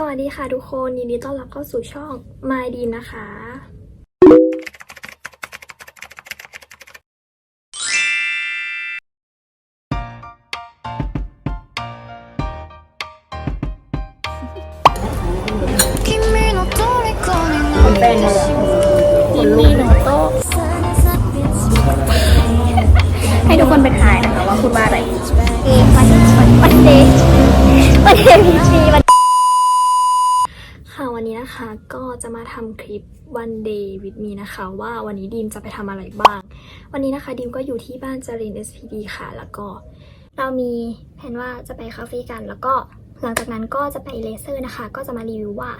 สวัสดีค่ะทุกคนยินดีต้อนรับเข้าสู่ช่อง My ดีนะคะ ยินนูโตะให้ทุกคนไปถ่ายนะคะว่าคุณว่าอะไรวันเดย์วันเดย์วันเดย์พีช นะคะ ก็จะมาทำคลิป one day with me นะคะ ว่าวันนี้ดีมจะไปทำอะไรบ้าง วันนี้นะคะดีมก็อยู่ที่บ้านจริน SPD ค่ะ แล้วก็ เรามีแผนว่าจะไปคาเฟ่กัน แล้วก็หลังจากนั้นก็จะไปเลเซอร์นะคะ ก็จะมารีวิวว่า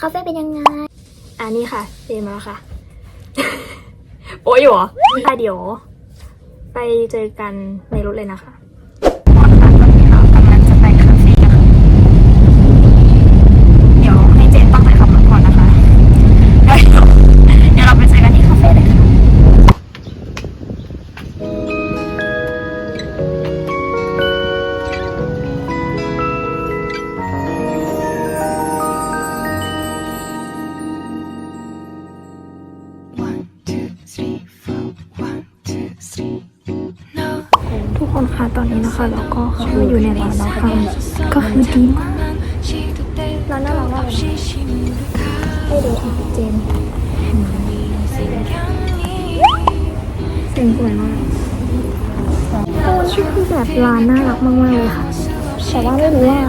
คาเฟ่เป็นยังไง อันนี้ค่ะเจนมาแล้วค่ะ โอ้ยหรอค่ะเดี๋ยว ไปเจอกันในรถเลยนะคะ อยู่ในร้านแล้วค่ะก็คือดีมากร้านน่ารักมากเลยให้ดูค่ะเจนเสียงสวยมากชื่อแบบร้านน่ารักมากๆเลยค่ะแต่ว่าไม่รู้ว่า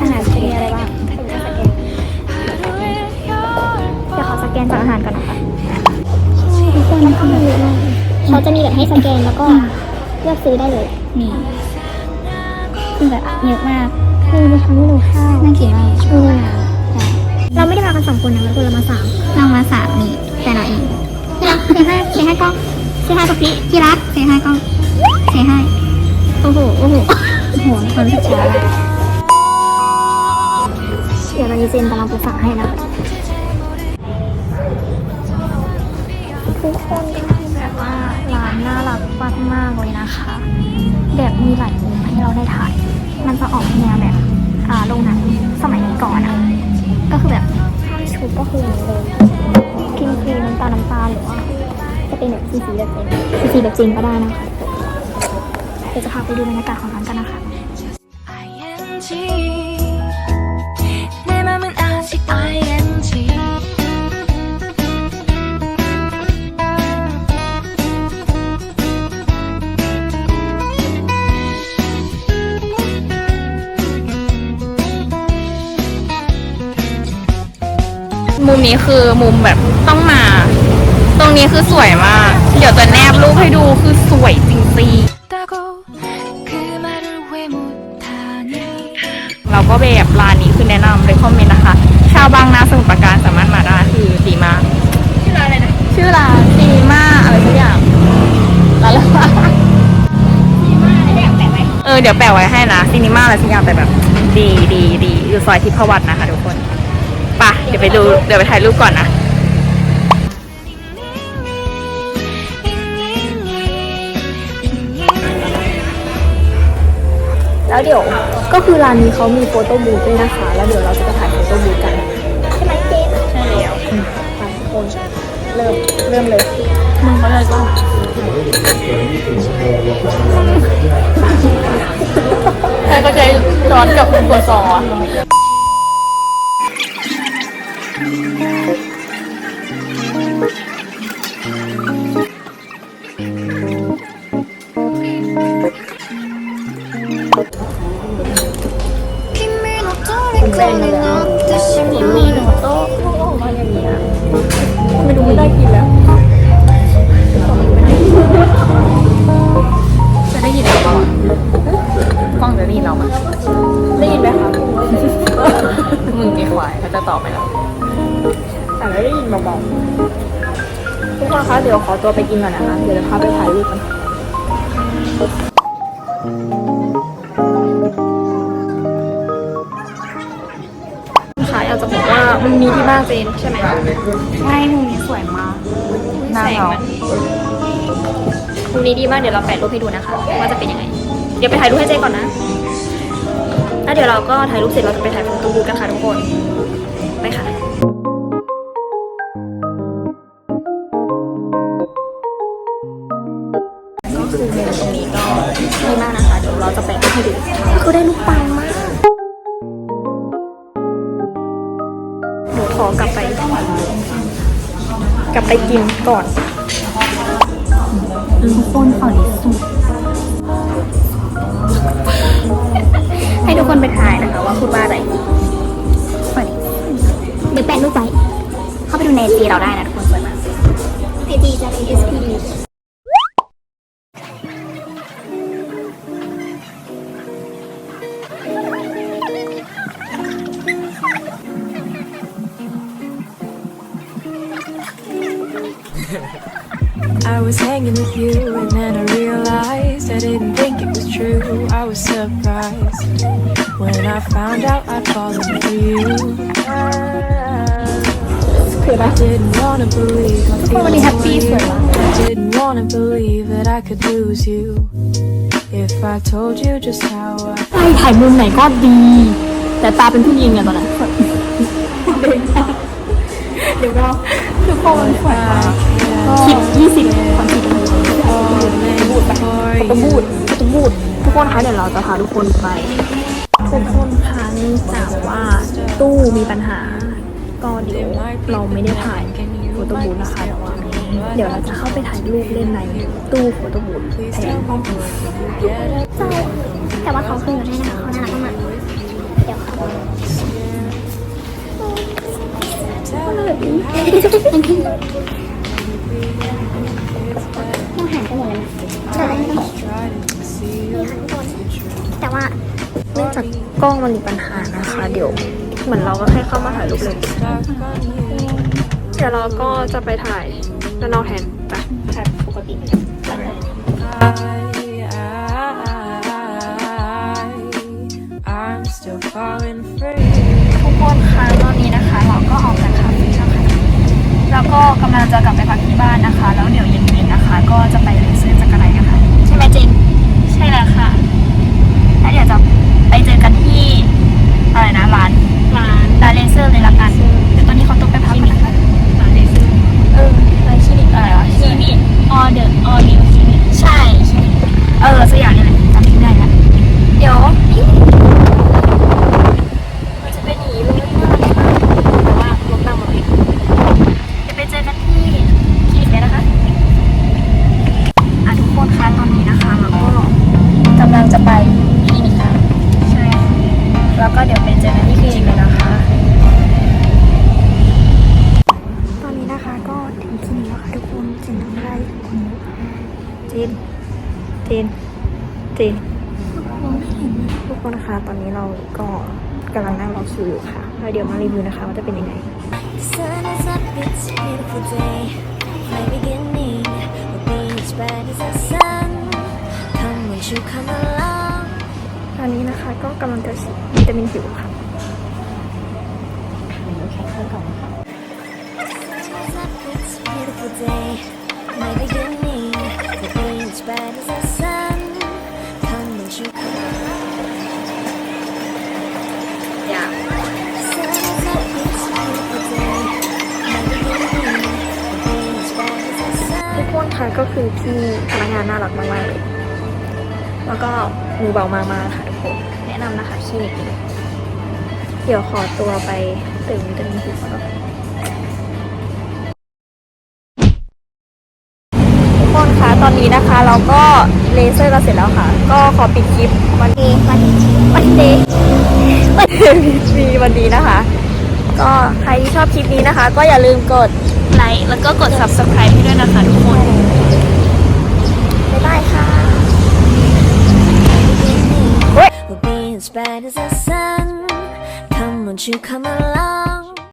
อาหารจะมีอะไรบ้างจะสแกนเดี๋ยวขอสแกนจากอาหารก่อนนะคะทุกคนเข้ามาเยอะมากเขาจะมีแบบให้สแกนแล้วก็เลือกซื้อได้เลยนี่ คือแบบเยอะมากคือมันทำให้ดูข้าวน่ากินมากช่วยเราไม่ได้มากันสองคนนะเรามาสามเรามาสามนี่แต่เราเองเซให้เซให้กล้องเซให้ปกติที่รักเซให้กล้องเซให้โอ้โหโอ้โหโอ้โหความรู้สึกช้าเดี๋ยวตอนนี้เจนกำลังไปสั่งให้นะคะทุกคนก็คือแบบว่าร้านน่ารักมากๆเลยนะคะ แบบมีหลายมุมให้ เราได้ถ่าย มันจะออกแนวแบบ อ่าโรงหนังสมัยก่อนอะก็คือแบบผ้าชุดก็คืออย่างนี้เลยครีมครีมน้ำตาลน้ำตาลหรือว่า จะเป็นแบบสีสีแบบเป็นสีสีแบบจริงก็ได้นะคะเดี๋ยวจะพาไปดูบรรยากาศของร้านกันนะคะ ing 내 맘은 아직 ing 음. มุมนี้คือมุมแบบต้องมา ตรงนี้คือสวยมาก เดี๋ยวจะแนบรูปให้ดูคือสวยจริงๆเราก็แบบร้านนี้คือแนะนำเลยคอมเมนต์นะคะ ชาวบางนาสมุทรปราการสามารถมาได้คือดีมาชื่อร้านอะไรนะ ชื่อร้านดีมาอะไรทุกอย่างร้านละไว้เออเดี๋ยวแปะไว้ให้นะซีนีมาอะไรสักอย่างแต่แบบ ดีดีดีอยู่ซอยทิพวัฒน์นะคะ ดี๋ยวไปดูเดี๋ยวไปถ่ายรูปก่อนนะแล้วเดี๋ยวก็คือร้านนี้เขามีโฟโต้บูธด้วยนะคะ แล้วเดี๋ยวเราจะไปถ่ายโฟโต้บูธกันใช่ไหมเจนใช่แล้วไปทุกคนเริ่มเริ่มเลยมึงเขาเลยก็ใครก็ใช้ช้อนกับตัวซอ ได้ยินเรามั้ยได้ยินไหมคะมึงไอ้ควายเขาจะตอบไหมล่ะ แต่ไม่ได้ยินเบาๆทุกคนคะเดี๋ยวขอตัวไปกินก่อนนะคะ เดี๋ยวจะพาไปถ่ายรูปกันค่ะอยากจะบอกว่ามันมีที่บ้านเจนใช่ไหมใช่มุมนี้สวยมากหน้าเรามุมนี้ดีมากเดี๋ยวเราแปะรูปให้ดูนะคะ ว่าจะเป็นยังไง เดี๋ยวไปถ่ายรูปให้เจนก่อนนะแล้วเดี๋ยวเราก็ถ่ายรูปเสร็จเราจะไปถ่ายโฟโต้บูธกันค่ะทุกคน ไปค่ะ คือเมนูตรงนี้ก็ดีมากนะคะ เดี๋ยวเราจะแปะให้ดูก็คือได้ลูกปังมากหนูขอกลับไป กลับไปกินก่อนทุกคนฝั่งนี้สุดให้ทุกคนไปถ่ายนะคะว่าพูดว่าอะไรเดี๋ยวแปะรูปไว้เข้าไปดูในจีเราได้นะทุกคนสวยมากไอจีจะเป็น SPD I was hanging with you, and then I realized I didn't think it was true. I was surprised when I found out I'd fallen for you. I didn't wanna believe my feelings happy were for you. I didn't wanna believe that I could lose you. If I told you just how I ใช่ถ่ายมุมไหนก็ดี แต่ตาเป็นผู้หญิงอะตอนนั้นเดี๋ยวเราทุกคนสวยมากค ลิปยี่สิบความคิด fall for ตะบูดตะบูดทุกคนคะเดี๋ยวเราจะพาทุกคนไปทุกคนคะเนื่องจากว่าตู้มีปัญหา ก็เดี๋ยวเราไม่ได้ถ่ายโฟโต้บูธนะคะแต่ว่าเดี๋ยวเราจะเข้าไปถ่ายรูปเล่นในตู้โฟโต้บูธ Please แทน tell me where you get it. ใช่แต่ว่าเขาคือด้วยนะคะเขาน่ารักมากเดี๋ยวเขา Tell me ต้ see you. แต่ว่าเนื่องจากกล้องมันมีปัญหานะคะ เดี๋ยวเหมือนเราก็แค่เข้ามาถ่ายรูปเลย Stuck on you. เดี๋ยวเราก็จะไปถ่ายด้านนอกแทนไปถ่ายปกติ I, I'm still falling free. ทุกคนคะตอนนี้นะคะ เราก็ออกจากคาเฟ่แล้วค่ะแล้วก็กำลังจะกลับไปพักที่บ้านนะคะ แล้วเดี๋ยวเย็นๆนะคะ ก็จะไปเลเซอร์จักรไรกันค่ะใช่ไหมเจน ใช่แล้วค่ะ แล้วเดี๋ยวจะไปเจอกันที่อะไรนะร้านร้านร้านเลเซอร์เลยละกันเดี๋ยวตอนนี้เขาต้องไปพักก่อนนะคะร้านเลเซอร์เออร้านคลินิกอะไรวะคลินิกออเดอร์ออนิวคลินิกใช่คลินิกเออสักอย่างนี่แหละจำชื่อได้ละเดี๋ยว มันจะเป็นอย่างนี้เลยมากค่ะแต่ว่ารถนั่งมาเลยจะไปเจอกันที่คลินิกเลยนะคะ อะทุกคนคะตอนนี้นะคะเราก็กำลังจะไปคลินิกค่ะ ใช่ แล้วก็เดี๋ยวไปเจอกันที่คลินิกเลยนะคะ ตอนนี้นะคะก็ถึงคลินิกแล้วค่ะทุกคนเจนทำอะไรเจนเจนเจนทุกคนนะคะ ตอนนี้เราก็กำลังนั่งรอคิวอยู่ค่ะแล้วเดี๋ยวมารีวิวนะคะว่าจะเป็นยังไง sun is up, it's a beautiful day. My beginning will be as bright as the sun. Come won't you come along? ตอนนี้นะคะก็กำลังจะฉีดวิตามินผิวค่ะ Sun is up, it's a beautiful day. My beginning will be as bright as the ทุก sun. คนค่ะก็คือพี่พนักงานน่ารักมากๆเลยแล้วก็มือเบามากๆค่ะทุกคนแนะนำนะคะคลินิกนี้เดี๋ยวขอตัวไปเติมวิตามินผิวก่อนทุกคนคะตอนนี้นะคะเราก็เลเซอร์กันเสร็จแล้วค่ะ ก็ขอปิดคลิปวันนี้วันวันเดย์วันเดย์มีวันนี้นะคะ ก็ใครที่ชอบคลิปนี้นะคะ ก็อย่าลืมกดไลค์แล้วก็กด subscribe ให้ด้วยนะคะทุกคน บ๊ายบายค่ะ will be as bright as the sun. Come, won't you come along?